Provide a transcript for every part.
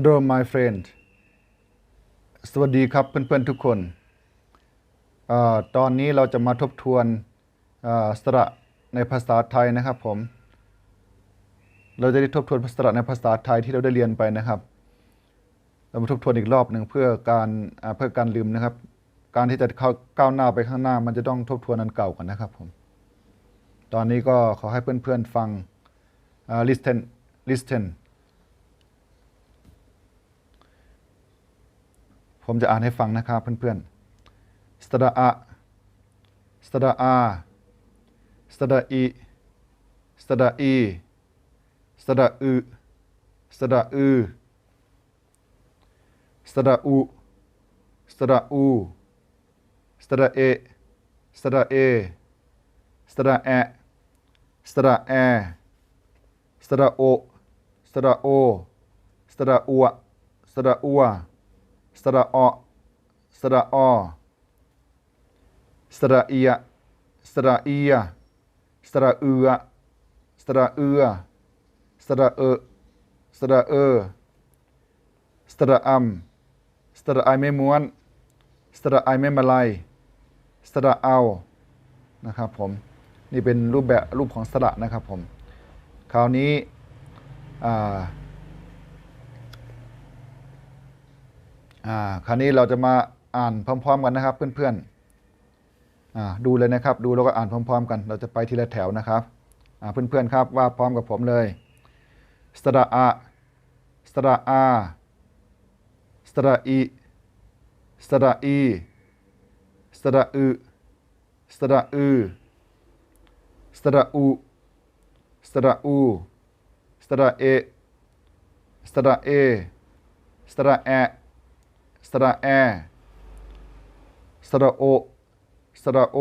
Hello my friend สวัสดีครับเพื่อนๆทุกคนอตอนนี้เราจะมาทบทวนสระในภาษาไทยนะครับผม เราจะได้ทบทวนสระในภาษาไทยที่เราได้เรียนไปนะครับ เรามาทบทวนอีกรอบหนึ่งเพื่อการเพื่อการลืมนะครับ การที่จะเข้าก้าวหน้าไปข้างหน้า มันจะต้องทบทวนอันเก่าก่อนนะครับผม ตอนนี้ก็ขอให้เพื่อนๆฟังอ่า listen listen ผมจะอ่านให้ฟังนะครับเพื่อนๆ สระอะสระอา สระอี สระอี สระอึสระอือสระอุสระอู สระเอ สระเอ สระแอะสระแอ สระโอ สระโอ สระอัว สระอัว สระอสระออสระเอียสระเอียสระเอือสระเอือสระเอสระเอสระอัมสระไอไม่ม้วนสระไอไม่มาลายสระเอานะครับผมนี่เป็นรูปแบบรูปของสระนะครับผมคราวนี้ อ่าคราวนี้เราจะมาอ่านพร้อม ๆ กันนะครับ เพื่อนๆอ่าดูเลยนะครับ ดูแล้วก็อ่านพร้อม ๆ กัน เราจะไปทีละแถวนะครับอ่าเพื่อนๆครับว่าพร้อมกับผมเลยสระอะสระอาสระอีสระอีสระอึสระอือสระอุสระอูสระเอสระเอสระแอ สระแอ สระโอ สระโอ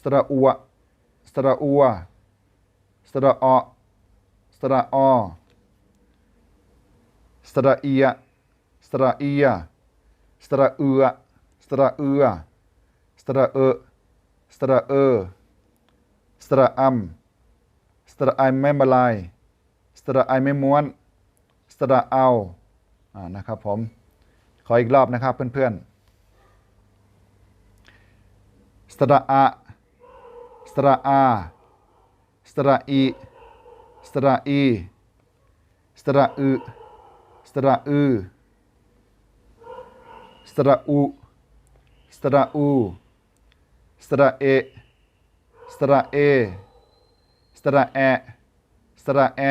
สระอัว สระอัว สระออสระออสระเอีย สระเอีย สระเอือ สระเอือ สระเอสระเอสระอัม สระไอไม่มาลาย สระไอไม่ม้วน สระเอาอ่านะครับผม ขออีกรอบนะครับเพื่อนๆ สระอะ สระอา สระอี สระอี สระอึ สระอือ สระอุ สระอู สระเอ สระเอ สระแอ สระแอ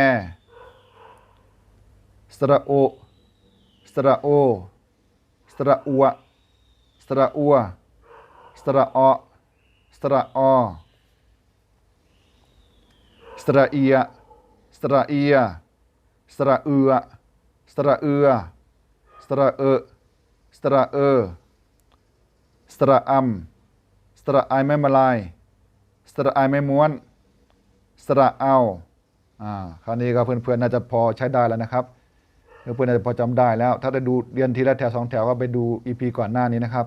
สระโอ สระโอ สระอัวสระอัวสระออสระออสระเอียสระเอียสระเอือสระเอือสระเอสระเอสระอัมสระไอไม่มาลายสระไอไม่ม้วนสระเอาอ่าคราวนี้ก็เพื่อนๆน่าจะพอใช้ได้แล้วนะครับ เพื่อนๆน่าจะพอจำได้แล้ว ถ้าได้ดูเรียนทีละแถวสองแถวก็ไปดู EP ก่อนหน้านี้นะครับ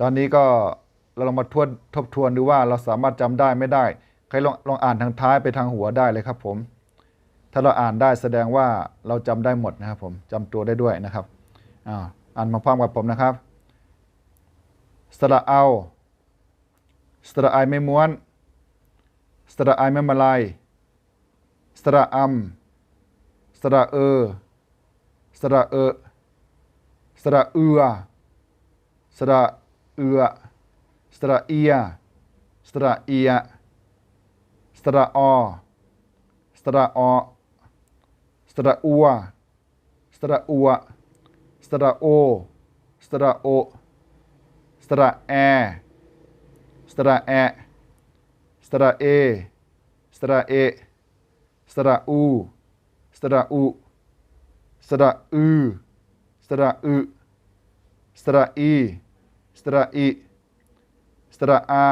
ตอนนี้ก็เราลองมาทวนทบทวนดูว่าเราสามารถจำได้ไม่ได้ ใครลองลองอ่านทางท้ายไปทางหัวได้เลยครับผม ถ้าเราอ่านได้แสดงว่าเราจำได้หมดนะครับผมจำตัวได้ด้วยนะครับอ่าอ่านมาพร้อมกับผมนะครับสระเอาสระไอไม่ม้วนสระไอไม่มาลายสระอัม สระเอสระเอสระเอือ สระเอือ สระเอีย สระเอีย สระออ สระออ สระอัว สระอัว สระโอ สระโอ สระแอ สระแอ สระเอ สระเอ สระอู สระอุ สระอือ สระอึ สระอี สระอิ สระอา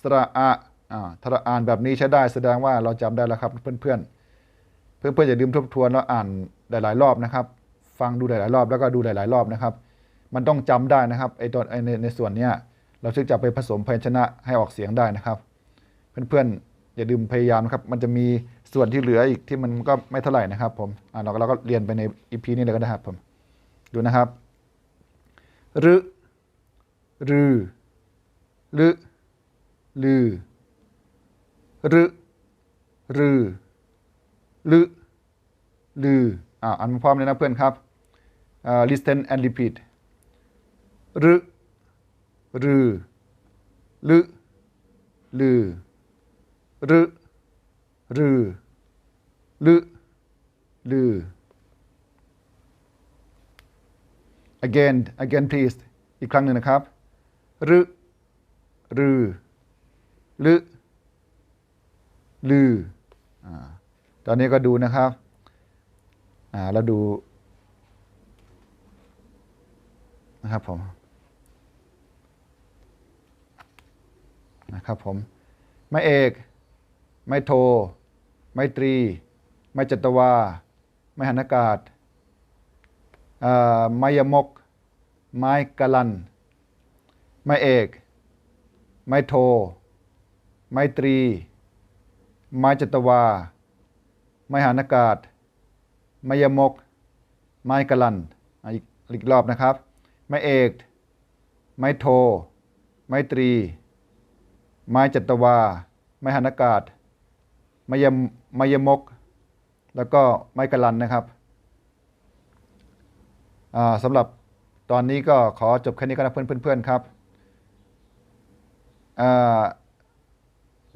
สระอะอ่าถ้าเราอ่านแบบนี้ใช้ได้แสดงว่าเราจำได้แล้วครับเพื่อนๆเพื่อนๆอย่าลืมทบทวนแล้วอ่านหลาย ๆ รอบนะครับ ฟังดูหลายๆรอบแล้วก็ดูหลาย ๆ รอบนะครับ มันต้องจำได้นะครับไอ้ตัวไอ้ในในส่วนเนี้ยเราถึงจะไปผสมพยัญชนะให้ออกเสียงได้นะครับ เพื่อนๆอย่าลืมพยายามนะครับ มันจะมี ส่วนที่เหลืออีกที่มันก็ไม่เท่าไหร่นะครับผมอ่าเราก็เราก็เรียนไปในอีพีนี้เลยก็ได้ครับผมดูนะครับรึรือลึลือรึรือลึลืออ่าอันพร้อมเลยนะเพื่อนครับอ่า listen and repeat รึรือลึลือรึ รือลึลือ again again please อีกครั้งหนึ่งนะครับรึรือลึลือตอนนี้ก็ดูนะครับอ่าดูนะครับผมนะครับผม ไม่เอก ไม่โท ไมตรี ไมจัตวา ไมหันอากาศไมยมก ไม้กะลัน ไมเอก ไมโท ไมตรี ไมจัตวา ไมหานอากาศ ไมยมก ไม้กะลันอีกอีกรอบนะครับ ไมเอก ไมโท ไมตรี ไม้จัตวา ไมหานอากาศ ไมยมไมยมก แล้วก็ไมกลันนะครับอ่าสำหรับตอนนี้ก็ขอจบแค่นี้ก็นะเพื่อนๆครับอ่า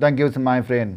thank you my friend